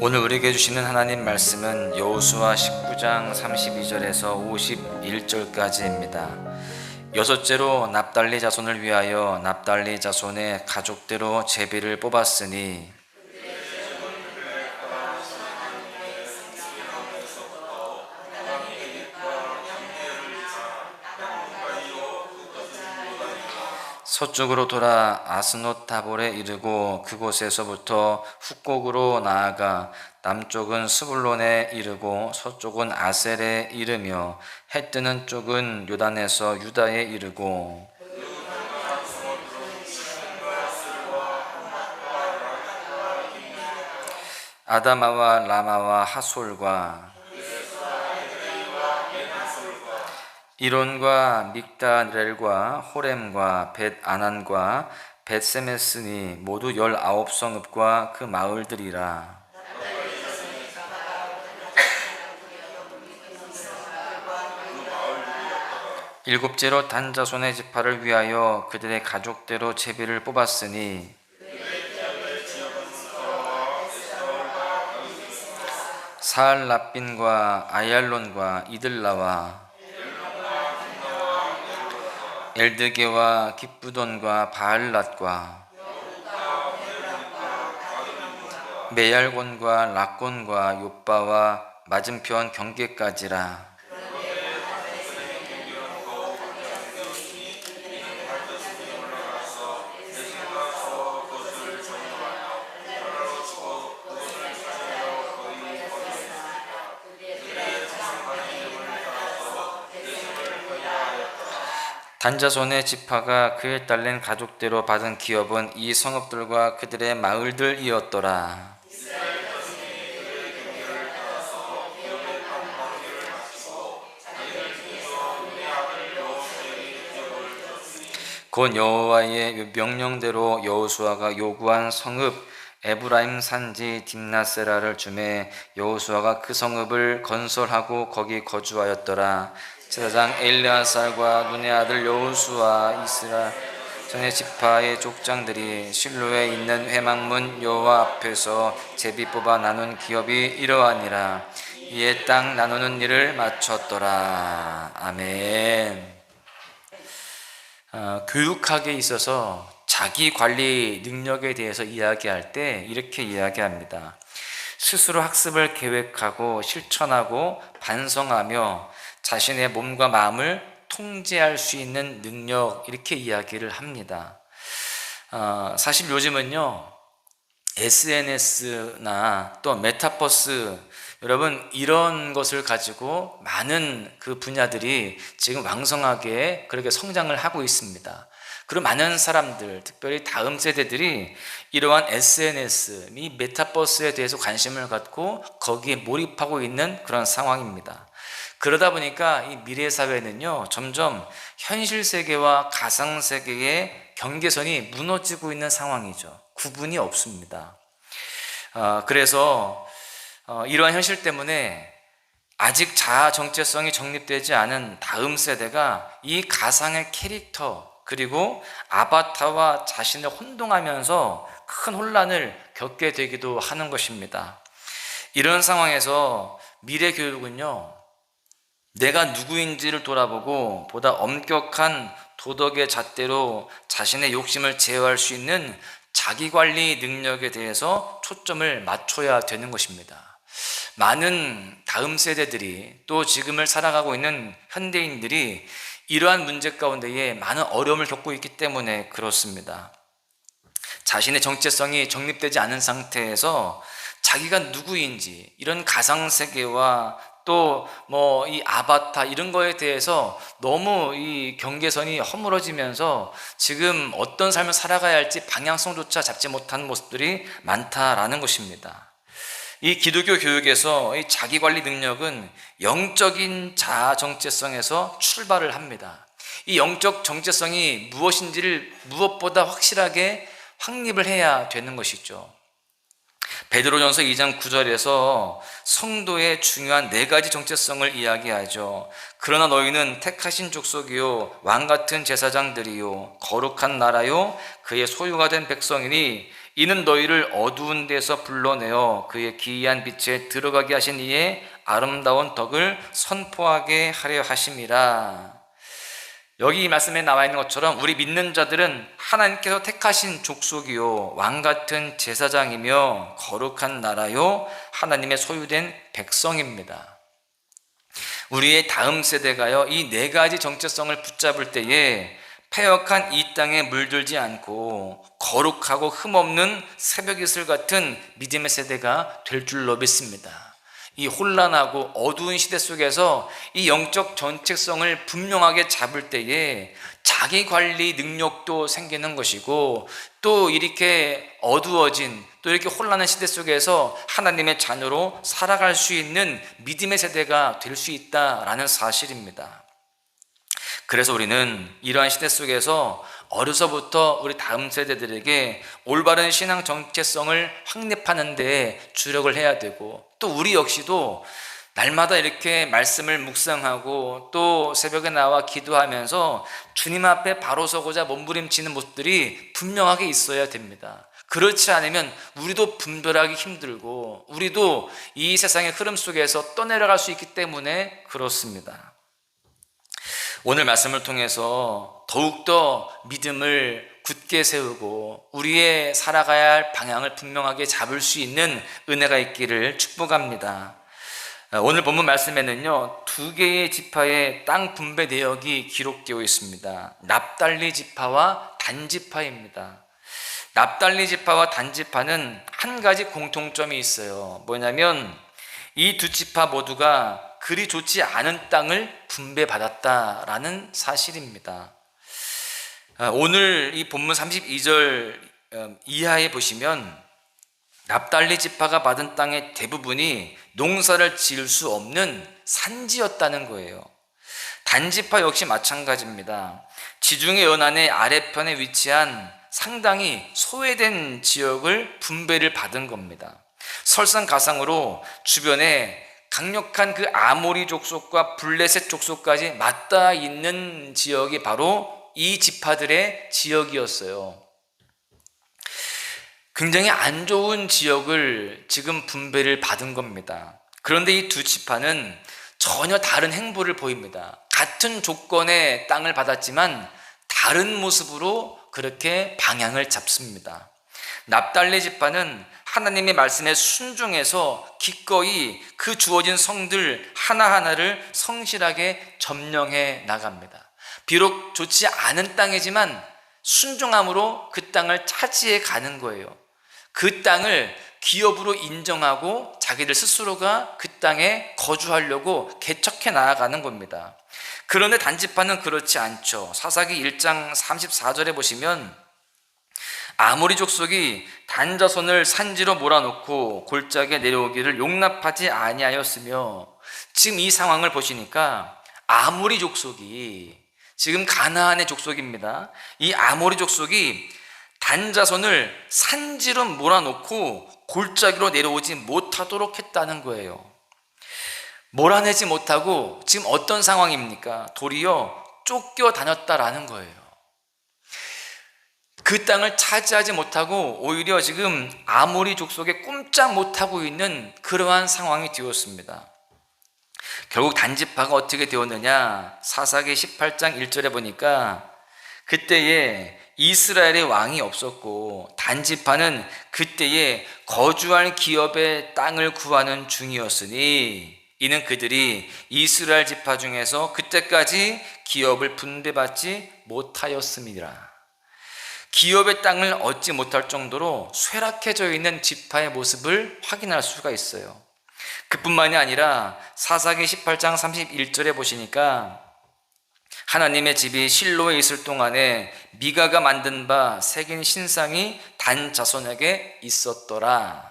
오늘 우리에게 주시는 하나님 말씀은 여호수아 19장 32절에서 51절까지입니다. 여섯째로 납달리 자손을 위하여 납달리 자손의 가족대로 제비를 뽑았으니 서쪽으로 돌아 아스노타볼에 이르고 그곳에서부터 훅곡으로 나아가 남쪽은 스불론에 이르고 서쪽은 아셀에 이르며 해 뜨는 쪽은 요단에서 유다에 이르고 아다마와 라마와 하솔과 이론과 믹다렐과 호렘과 벳 아난과 벳세메스니 모두 열아홉 성읍과 그 마을들이라. 일곱째로 단자손의 지파를 위하여 그들의 가족대로 제비를 뽑았으니 사알라빈과 아얄론과 이들라와 엘드게와 기쁘돈과 바알랏과 메얄곤과 락곤과 요바와 맞은편 경계까지라 단자손의 지파가 그에 딸린 가족대로 받은 기업은 이 성읍들과 그들의 마을들이었더라. 곧 여호와의 명령대로 여호수아가 요구한 성읍 에브라임 산지 딥나세라를 주매 여호수아가 그 성읍을 건설하고 거기 거주하였더라. 제사장 엘리아살과 눈의 아들 여호수아 이스라 전의 지파의 족장들이 실로에 있는 회막문 여호와 앞에서 제비 뽑아 나눈 기업이 이러하니라. 이에 땅 나누는 일을 마쳤더라. 아멘. 어, 교육학에 있어서 자기 관리 능력에 대해서 이야기할 때 이렇게 이야기합니다. 스스로 학습을 계획하고 실천하고 반성하며 자신의 몸과 마음을 통제할 수 있는 능력 이렇게 이야기를 합니다. 어, 사실 요즘은요 SNS나 또 메타버스 여러분 이런 것을 가지고 많은 그 분야들이 지금 왕성하게 그렇게 성장을 하고 있습니다. 그리고 많은 사람들, 특별히 다음 세대들이 이러한 SNS, 이 메타버스에 대해서 관심을 갖고 거기에 몰입하고 있는 그런 상황입니다. 그러다 보니까 이 미래 사회는요, 점점 현실 세계와 가상 세계의 경계선이 무너지고 있는 상황이죠. 구분이 없습니다. 어, 그래서 어, 이러한 현실 때문에 아직 자아 정체성이 정립되지 않은 다음 세대가 이 가상의 캐릭터 그리고 아바타와 자신을 혼동하면서 큰 혼란을 겪게 되기도 하는 것입니다. 이런 상황에서 미래 교육은요, 내가 누구인지를 돌아보고 보다 엄격한 도덕의 잣대로 자신의 욕심을 제어할 수 있는 자기 관리 능력에 대해서 초점을 맞춰야 되는 것입니다. 많은 다음 세대들이 또 지금을 살아가고 있는 현대인들이 이러한 문제 가운데에 많은 어려움을 겪고 있기 때문에 그렇습니다. 자신의 정체성이 정립되지 않은 상태에서 자기가 누구인지 이런 가상 세계와 또 뭐 이 아바타 이런 거에 대해서 너무 이 경계선이 허물어지면서 지금 어떤 삶을 살아가야 할지 방향성조차 잡지 못한 모습들이 많다라는 것입니다. 이 기독교 교육에서 이 자기 관리 능력은 영적인 자아 정체성에서 출발을 합니다. 이 영적 정체성이 무엇인지를 무엇보다 확실하게 확립을 해야 되는 것이죠. 베드로전서 2장 9절에서 성도의 중요한 네 가지 정체성을 이야기하죠. 그러나 너희는 택하신 족속이요 왕 같은 제사장들이요 거룩한 나라요 그의 소유가 된 백성이니 이는 너희를 어두운 데서 불러내어 그의 기이한 빛에 들어가게 하신 이의 아름다운 덕을 선포하게 하려 하심이라. 여기 이 말씀에 나와 있는 것처럼 우리 믿는 자들은 하나님께서 택하신 족속이요 왕 같은 제사장이며 거룩한 나라요 하나님의 소유된 백성입니다. 우리의 다음 세대가요 이 네 가지 정체성을 붙잡을 때에 폐역한 이 땅에 물들지 않고 거룩하고 흠없는 새벽 이슬 같은 믿음의 세대가 될 줄로 믿습니다. 이 혼란하고 어두운 시대 속에서 이 영적 정체성을 분명하게 잡을 때에 자기 관리 능력도 생기는 것이고 또 이렇게 어두워진 또 이렇게 혼란한 시대 속에서 하나님의 자녀로 살아갈 수 있는 믿음의 세대가 될 수 있다라는 사실입니다. 그래서 우리는 이러한 시대 속에서 어려서부터 우리 다음 세대들에게 올바른 신앙 정체성을 확립하는 데 주력을 해야 되고 또 우리 역시도 날마다 이렇게 말씀을 묵상하고 또 새벽에 나와 기도하면서 주님 앞에 바로 서고자 몸부림치는 모습들이 분명하게 있어야 됩니다. 그렇지 않으면 우리도 분별하기 힘들고 우리도 이 세상의 흐름 속에서 떠내려갈 수 있기 때문에 그렇습니다. 오늘 말씀을 통해서 더욱더 믿음을 굳게 세우고 우리의 살아가야 할 방향을 분명하게 잡을 수 있는 은혜가 있기를 축복합니다. 오늘 본문 말씀에는요, 두 개의 지파의 땅 분배 내역이 기록되어 있습니다. 납달리 지파와 단지파입니다. 납달리 지파와 단지파는 한 가지 공통점이 있어요. 뭐냐면 이 두 지파 모두가 그리 좋지 않은 땅을 분배받았다라는 사실입니다. 아, 오늘 이 본문 32절 어, 이하에 보시면 납달리 지파가 받은 땅의 대부분이 농사를 지을 수 없는 산지였다는 거예요. 단지파 역시 마찬가지입니다. 지중해 연안의 아래편에 위치한 상당히 소외된 지역을 분배를 받은 겁니다. 설상가상으로 주변에 강력한 그 아모리 족속과 블레셋 족속까지 맞닿아 있는 지역이 바로 이 지파들의 지역이었어요. 굉장히 안 좋은 지역을 지금 분배를 받은 겁니다. 그런데 이 두 지파는 전혀 다른 행보를 보입니다. 같은 조건의 땅을 받았지만 다른 모습으로 그렇게 방향을 잡습니다. 납달리 지파는 하나님의 말씀에 순종해서 기꺼이 그 주어진 성들 하나하나를 성실하게 점령해 나갑니다. 비록 좋지 않은 땅이지만 순종함으로 그 땅을 차지해 가는 거예요. 그 땅을 기업으로 인정하고 자기들 스스로가 그 땅에 거주하려고 개척해 나아가는 겁니다. 그런데 단지파는 그렇지 않죠. 사사기 1장 34절에 보시면 아모리 족속이 단자손을 산지로 몰아놓고 골짜기에 내려오기를 용납하지 아니하였으며 지금 이 상황을 보시니까 아모리 족속이 지금 가나안의 족속입니다. 이 아모리 족속이 단자손을 산지로 몰아놓고 골짜기로 내려오지 못하도록 했다는 거예요. 몰아내지 못하고 지금 어떤 상황입니까? 도리어 쫓겨 다녔다라는 거예요. 그 땅을 차지하지 못하고 오히려 지금 아모리 족속에 꼼짝 못하고 있는 그러한 상황이 되었습니다. 결국 단지파가 어떻게 되었느냐? 사사기 18장 1절에 보니까 그때에 이스라엘의 왕이 없었고 단지파는 그때에 거주할 기업의 땅을 구하는 중이었으니 이는 그들이 이스라엘 지파 중에서 그때까지 기업을 분배받지 못하였습니다. 기업의 땅을 얻지 못할 정도로 쇠락해져 있는 지파의 모습을 확인할 수가 있어요. 그뿐만이 아니라 사사기 18장 31절에 보시니까 하나님의 집이 실로에 있을 동안에 미가가 만든 바 새긴 신상이 단 자손에게 있었더라.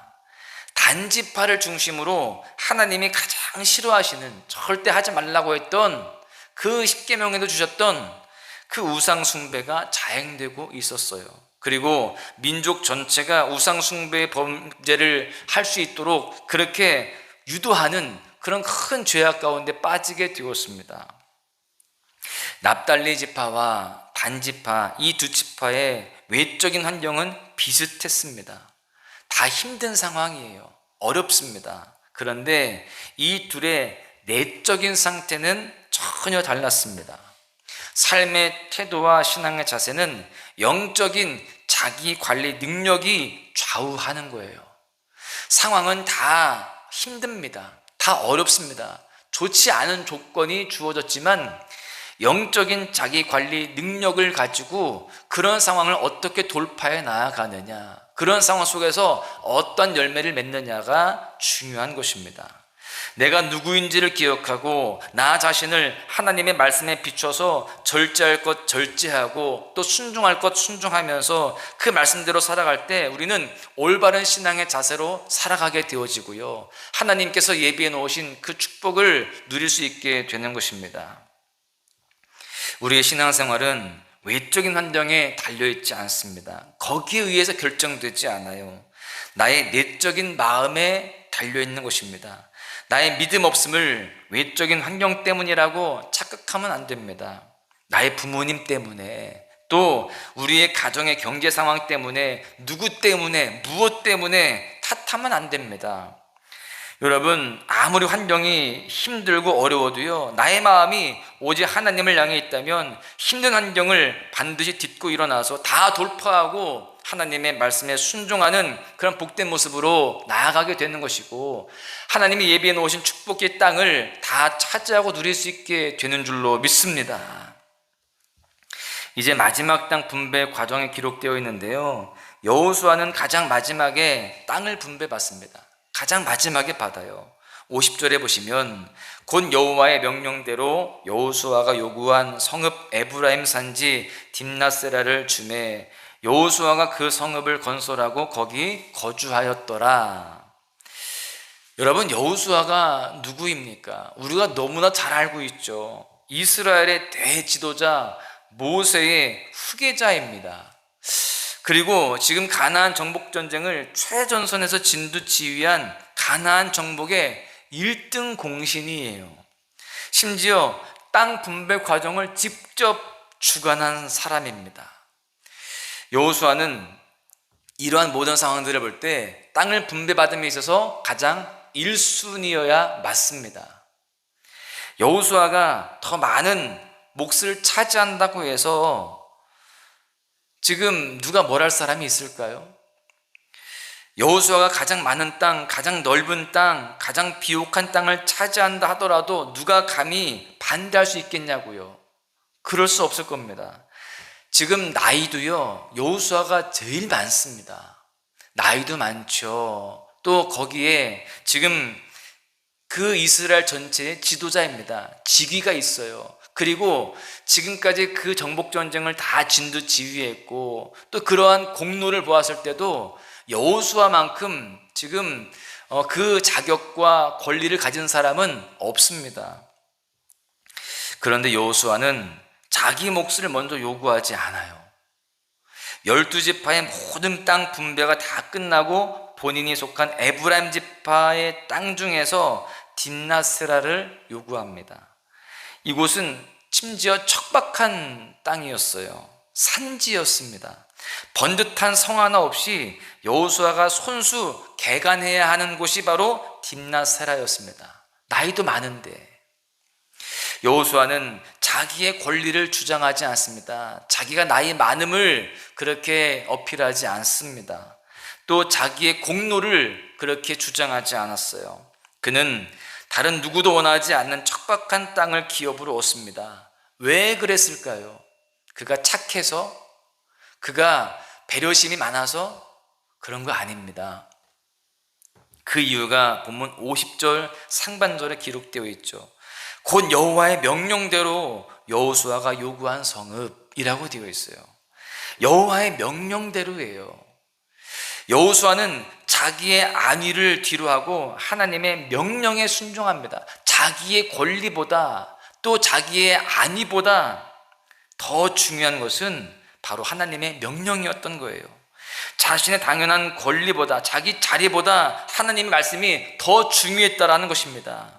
단지파를 중심으로 하나님이 가장 싫어하시는 절대 하지 말라고 했던 그 십계명에도 주셨던 그 우상 숭배가 자행되고 있었어요. 그리고 민족 전체가 우상 숭배의 범죄를 할 수 있도록 그렇게 유도하는 그런 큰 죄악 가운데 빠지게 되었습니다. 납달리 지파와 단 지파 이 두 지파의 외적인 환경은 비슷했습니다. 다 힘든 상황이에요. 어렵습니다. 그런데 이 둘의 내적인 상태는 전혀 달랐습니다. 삶의 태도와 신앙의 자세는 영적인 자기 관리 능력이 좌우하는 거예요. 상황은 다 힘듭니다. 다 어렵습니다. 좋지 않은 조건이 주어졌지만 영적인 자기 관리 능력을 가지고 그런 상황을 어떻게 돌파해 나아가느냐, 그런 상황 속에서 어떤 열매를 맺느냐가 중요한 것입니다. 내가 누구인지를 기억하고 나 자신을 하나님의 말씀에 비춰서 절제할 것 절제하고 또 순종할 것 순종하면서 그 말씀대로 살아갈 때 우리는 올바른 신앙의 자세로 살아가게 되어지고요. 하나님께서 예비해 놓으신 그 축복을 누릴 수 있게 되는 것입니다. 우리의 신앙생활은 외적인 환경에 달려있지 않습니다. 거기에 의해서 결정되지 않아요. 나의 내적인 마음에 달려있는 것입니다. 나의 믿음 없음을 외적인 환경 때문이라고 착각하면 안 됩니다. 나의 부모님 때문에 또 우리의 가정의 경제 상황 때문에 누구 때문에 무엇 때문에 탓하면 안 됩니다. 여러분 아무리 환경이 힘들고 어려워도요 나의 마음이 오직 하나님을 향해 있다면 힘든 환경을 반드시 딛고 일어나서 다 돌파하고 하나님의 말씀에 순종하는 그런 복된 모습으로 나아가게 되는 것이고 하나님이 예비해 놓으신 축복의 땅을 다 차지하고 누릴 수 있게 되는 줄로 믿습니다. 이제 마지막 땅 분배 과정이 기록되어 있는데요. 여호수아는 가장 마지막에 땅을 분배받습니다. 가장 마지막에 받아요. 50절에 보시면 곧 여호와의 명령대로 여호수아가 요구한 성읍 에브라임 산지 딥나세라를 주매 여호수아가 그 성읍을 건설하고 거기 거주하였더라. 여러분 여호수아가 누구입니까? 우리가 너무나 잘 알고 있죠. 이스라엘의 대지도자 모세의 후계자입니다. 그리고 지금 가나안 정복 전쟁을 최전선에서 진두지휘한 가나안 정복의 1등 공신이에요. 심지어 땅 분배 과정을 직접 주관한 사람입니다. 여호수아는 이러한 모든 상황들을 볼 때 땅을 분배받음에 있어서 가장 1순위여야 맞습니다. 여호수아가 더 많은 몫을 차지한다고 해서 지금 누가 뭘 할 사람이 있을까요? 여호수아가 가장 많은 땅, 가장 넓은 땅, 가장 비옥한 땅을 차지한다 하더라도 누가 감히 반대할 수 있겠냐고요. 그럴 수 없을 겁니다. 지금 나이도요, 여호수아가 제일 많습니다. 나이도 많죠. 또 거기에 지금 그 이스라엘 전체의 지도자입니다. 직위가 있어요. 그리고 지금까지 그 정복 전쟁을 다 진두 지휘했고 또 그러한 공로를 보았을 때도 여호수아만큼 지금 어, 그 자격과 권리를 가진 사람은 없습니다. 그런데 여호수아는 자기 몫을 먼저 요구하지 않아요. 열두 지파의 모든 땅 분배가 다 끝나고 본인이 속한 에브라임 지파의 땅 중에서 딥나스라를 요구합니다. 이곳은 심지어 척박한 땅이었어요. 산지였습니다. 번듯한 성 하나 없이 여호수아가 손수 개간해야 하는 곳이 바로 딥나세라였습니다. 나이도 많은데 여호수아는 자기의 권리를 주장하지 않습니다. 자기가 나이 많음을 그렇게 어필하지 않습니다. 또 자기의 공로를 그렇게 주장하지 않았어요. 그는 다른 누구도 원하지 않는 척박한 땅을 기업으로 얻습니다. 왜 그랬을까요? 그가 착해서 그가 배려심이 많아서 그런 거 아닙니다. 그 이유가 본문 50절 상반절에 기록되어 있죠. 곧 여호와의 명령대로 여호수아가 요구한 성읍이라고 되어 있어요. 여호와의 명령대로예요. 여호수아는 자기의 안위를 뒤로하고 하나님의 명령에 순종합니다. 자기의 권리보다 또 자기의 안위보다 더 중요한 것은 바로 하나님의 명령이었던 거예요. 자신의 당연한 권리보다 자기 자리보다 하나님의 말씀이 더 중요했다라는 것입니다.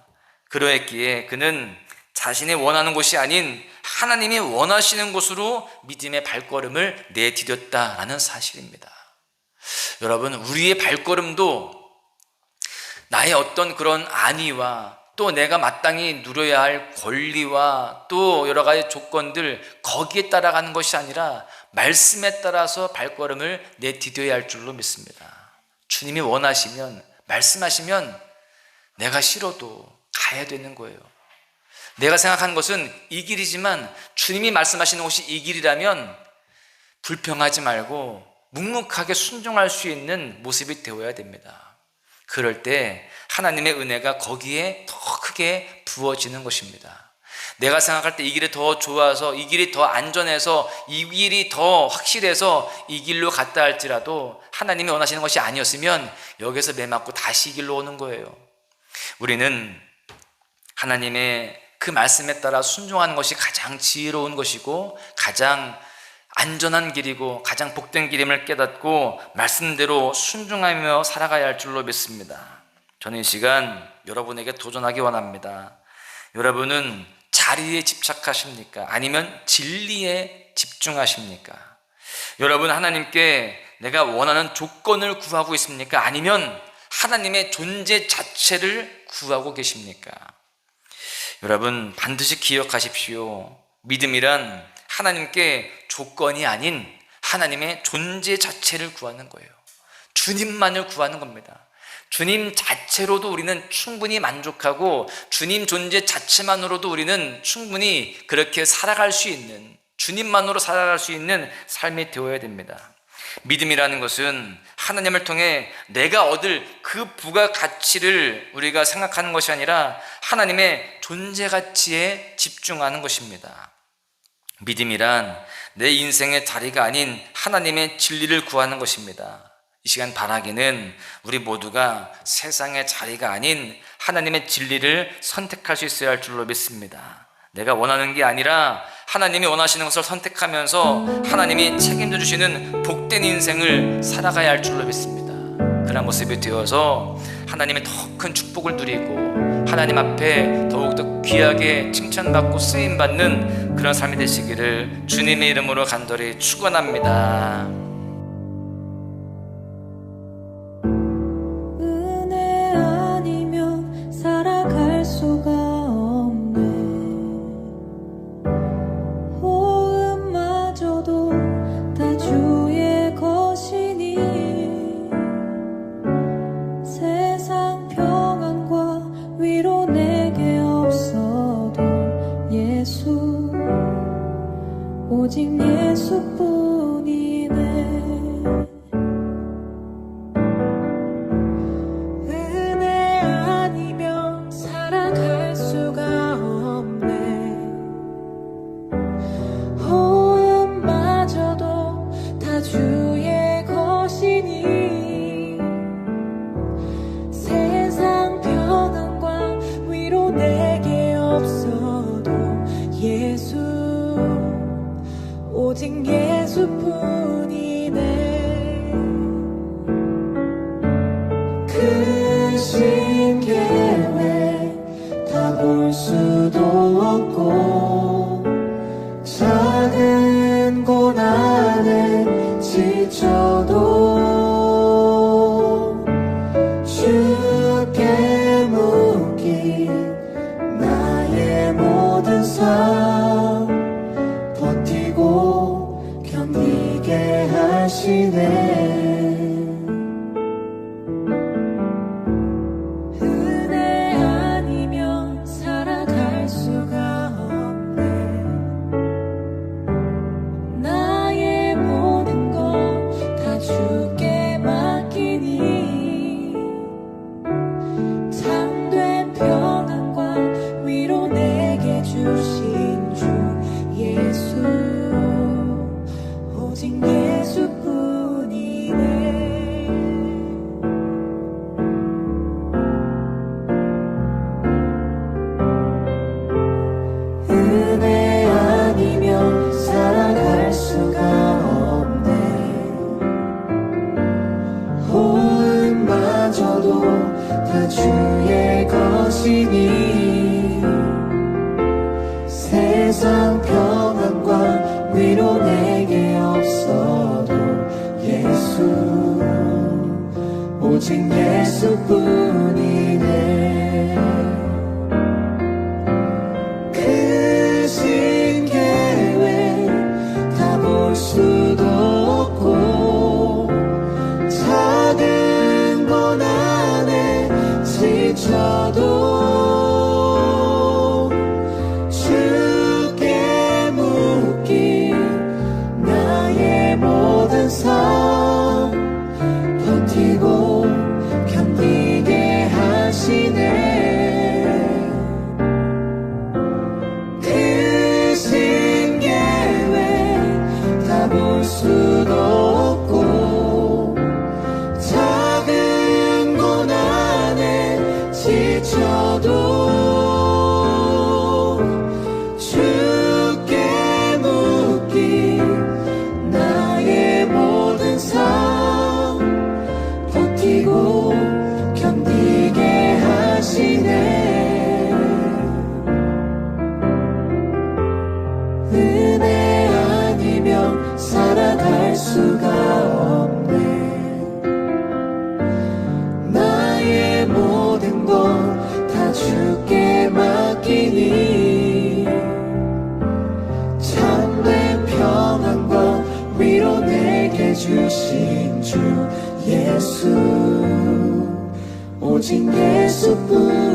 그러했기에 그는 자신의 원하는 곳이 아닌 하나님이 원하시는 곳으로 믿음의 발걸음을 내디뎠다라는 사실입니다. 여러분, 우리의 발걸음도 나의 어떤 그런 안위와 또 내가 마땅히 누려야 할 권리와 또 여러 가지 조건들 거기에 따라가는 것이 아니라 말씀에 따라서 발걸음을 내디뎌야 할 줄로 믿습니다. 주님이 원하시면 말씀하시면 내가 싫어도 가야 되는 거예요. 내가 생각한 것은 이 길이지만 주님이 말씀하시는 곳이 이 길이라면 불평하지 말고 묵묵하게 순종할 수 있는 모습이 되어야 됩니다. 그럴 때 하나님의 은혜가 거기에 더 크게 부어지는 것입니다. 내가 생각할 때 이 길이 더 좋아서 이 길이 더 안전해서 이 길이 더 확실해서 이 길로 갔다 할지라도 하나님이 원하시는 것이 아니었으면 여기서 매 맞고 다시 이 길로 오는 거예요. 우리는 하나님의 그 말씀에 따라 순종하는 것이 가장 지혜로운 것이고 가장 안전한 길이고 가장 복된 길임을 깨닫고 말씀대로 순종하며 살아가야 할 줄로 믿습니다. 저는 이 시간 여러분에게 도전하기 원합니다. 여러분은 자리에 집착하십니까? 아니면 진리에 집중하십니까? 여러분 하나님께 내가 원하는 조건을 구하고 있습니까? 아니면 하나님의 존재 자체를 구하고 계십니까? 여러분 반드시 기억하십시오. 믿음이란 하나님께 조건이 아닌 하나님의 존재 자체를 구하는 거예요. 주님만을 구하는 겁니다. 주님 자체로도 우리는 충분히 만족하고 주님 존재 자체만으로도 우리는 충분히 그렇게 살아갈 수 있는 주님만으로 살아갈 수 있는 삶이 되어야 됩니다. 믿음이라는 것은 하나님을 통해 내가 얻을 그 부가 가치를 우리가 생각하는 것이 아니라 하나님의 존재 가치에 집중하는 것입니다. 믿음이란 내 인생의 자리가 아닌 하나님의 진리를 구하는 것입니다. 이 시간 바라기는 우리 모두가 세상의 자리가 아닌 하나님의 진리를 선택할 수 있어야 할 줄로 믿습니다. 내가 원하는 게 아니라 하나님이 원하시는 것을 선택하면서 하나님이 책임져 주시는 복된 인생을 살아가야 할 줄로 믿습니다. 그런 모습이 되어서 하나님의 더 큰 축복을 누리고 하나님 앞에 더욱더 귀하게 칭찬받고 쓰임받는 그런 삶이 되시기를 주님의 이름으로 간절히 축원합니다. 오직 예수뿐 주의 것이니 세상 편 오직 예